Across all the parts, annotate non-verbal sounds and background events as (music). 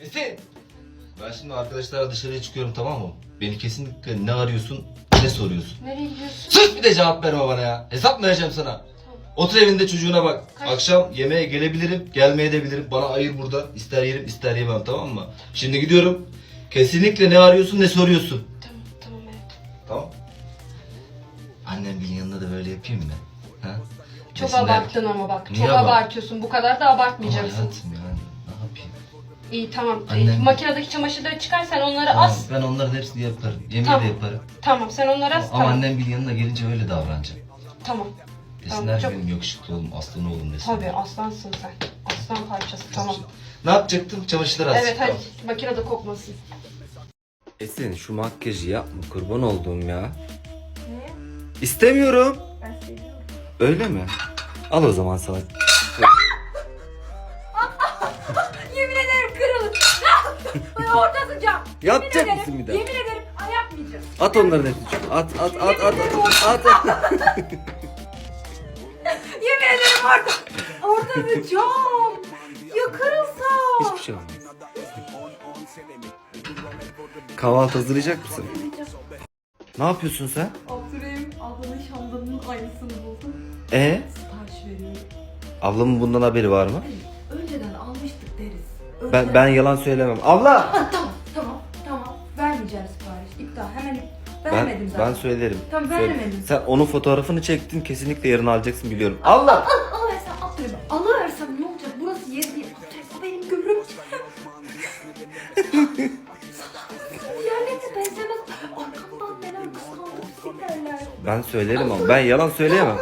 Esin! Ben şimdi arkadaşlarla dışarıya çıkıyorum tamam mı? Beni kesinlikle ne arıyorsun ne soruyorsun. Nereye gidiyorsun? Sus bir de cevap verme bana ya. Hesap mı vereceğim sana? Otur evinde çocuğuna bak. Kaç- Akşam yemeğe gelebilirim, gelmeye de bilirim. Bana ayır burada. İster yerim, ister yemem tamam mı? Şimdi gidiyorum. Kesinlikle ne arıyorsun, ne soruyorsun. Tamam tamam evet. Tamam. Annemgilin yanında da böyle yapayım mı? Ha? Çok Desinler- abarttın ama bak. Niye Çok abart- abartıyorsun. Bu kadar da Ama abartmayacaksın. hayatım? İyi tamam. Annem- Makinedeki çamaşırları çıkar sen onları Tamam, as. ben onların hepsini yaparım. Yemeği Tamam. de yaparım. Tamam sen onları as. Ama tamam. annemgilin yanına gelince öyle davranacağım. Tamam. Desinler ki çok- benim yakışıklı oğlum, aslan oğlum desinler. Tabii aslansın sen. Aslan parçası tamam. Ne yapacaktım? Çamaşırları as. Evet hadi makinede kokmasın. Esin şu makyajı yapma kurban olduğum ya. Ne? İstemiyorum. Ben seviyorum. Öyle mi? Al o zaman sana. Yemin ederim kırılır. Ortası cam. Yapacak Yemin mısın ederim, bir daha? Yemin ederim ay yapmayacağım. At onların hepsini. çöpe. At at at at at. at. Yemin ederim orta. Ortası cam. Ya kırılsa. Hiçbir şey olmaz. Kahvaltı hazırlayacak mısın? Ne yapıyorsun sen? Abdurrahim ablanın şamdanının aynısını buldum. E Sipariş veriyorum. ablamın bundan haberi var mı? Ben ben yalan söylemem. Abla! Ha, tamam tamam tamam. Vermeyeceğim sipariş. İptal. Hemen Ben vermedim zaten. ben söylerim. Tamam, Söyle. vermedim. Sen onun fotoğrafını çektin kesinlikle yarın alacaksın biliyorum. Allah! Alıversem Abdurrahim. Alıversem ne olacak? Burası yeri değil. Abdurrahim o benim gömrüm. Sana diğerlerine benzemez. Arkamdan neler kıskandım sikerler. Ben söylerim ama ben yalan söyleyemem.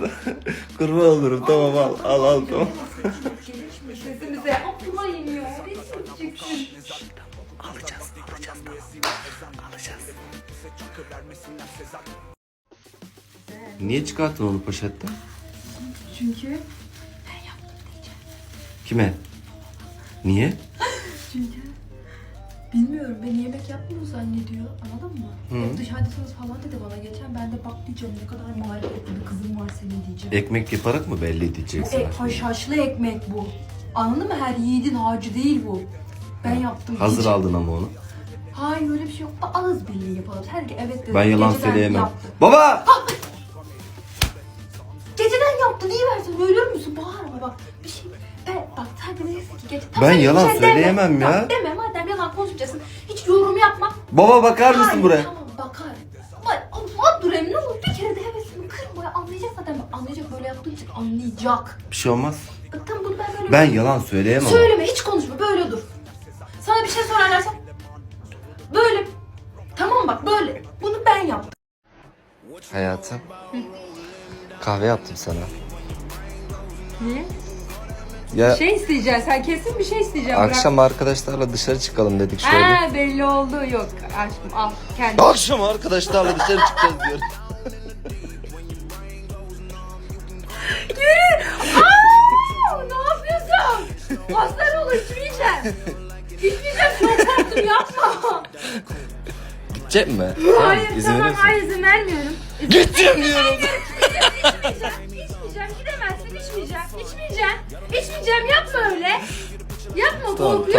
(laughs) Kurban olurum tamam al al al tamam. Sesimize. Rezil çıksın. Alacağız alacağız alacağız. Niye çıkarttın onu poşetten? Çünkü Kime? Niye? Çünkü bilmiyorum beni yemek yapmıyor zannediyor anladın mı? Hı. Hep dışarıdasınız falan dedi bana geçen ben de bak diyeceğim ne kadar marifetli bir kızım var senin diyeceğim. Ekmek yaparak mı belli edeceksin? ek, haşhaşlı ekmek bu. Anladın mı? Her yiğidin harcı değil bu. Ben yaptım. Hazır diyeceğim. aldın ama onu. Hayır öyle bir şey yok. Ağız birliği yapalım. Her evet dedi. Ben yalan Geceden söyleyemem. Yaptı. Baba! Geceden yaptı diyiversen ölür müsün? Bağırma bak. Bir şey ben bak sen de neyse ki gece. Ben sen yalan şey deme. söyleyemem ya. Tamam, deme konuşmayacaksın. Hiç yorum yapma. Baba bakar mısın Hayır, buraya? Tamam bakar. Ama dur emin ol bir kere de hevesimi kırma ya anlayacak zaten anlayacak böyle yaptığın için anlayacak. Bir şey olmaz. Bak tamam bunu ben böyle Ben yalan söyleyemem. Söyleme hiç konuşma böyle dur. Sana bir şey sorarlarsa böyle tamam bak böyle bunu ben yaptım. Hayatım. Kahve yaptım sana. Niye? Ya Şey isteyeceksin sen kesin bir şey isteyeceksin. akşam arkadaşlarla dışarı çıkalım dedik şöyle. Ha belli oldu yok aşkım al kendi. Akşam arkadaşlarla dışarı çıkacağız diyoruz. (laughs) Aa, ne yapıyorsun? Hasta olur içmeyeceğim. İçmeyeceğim çok korktum yapma. Gidecek mi? Hayır izin tamam hayır izin vermiyorum. İzin Gideceğim diyorum. Oh.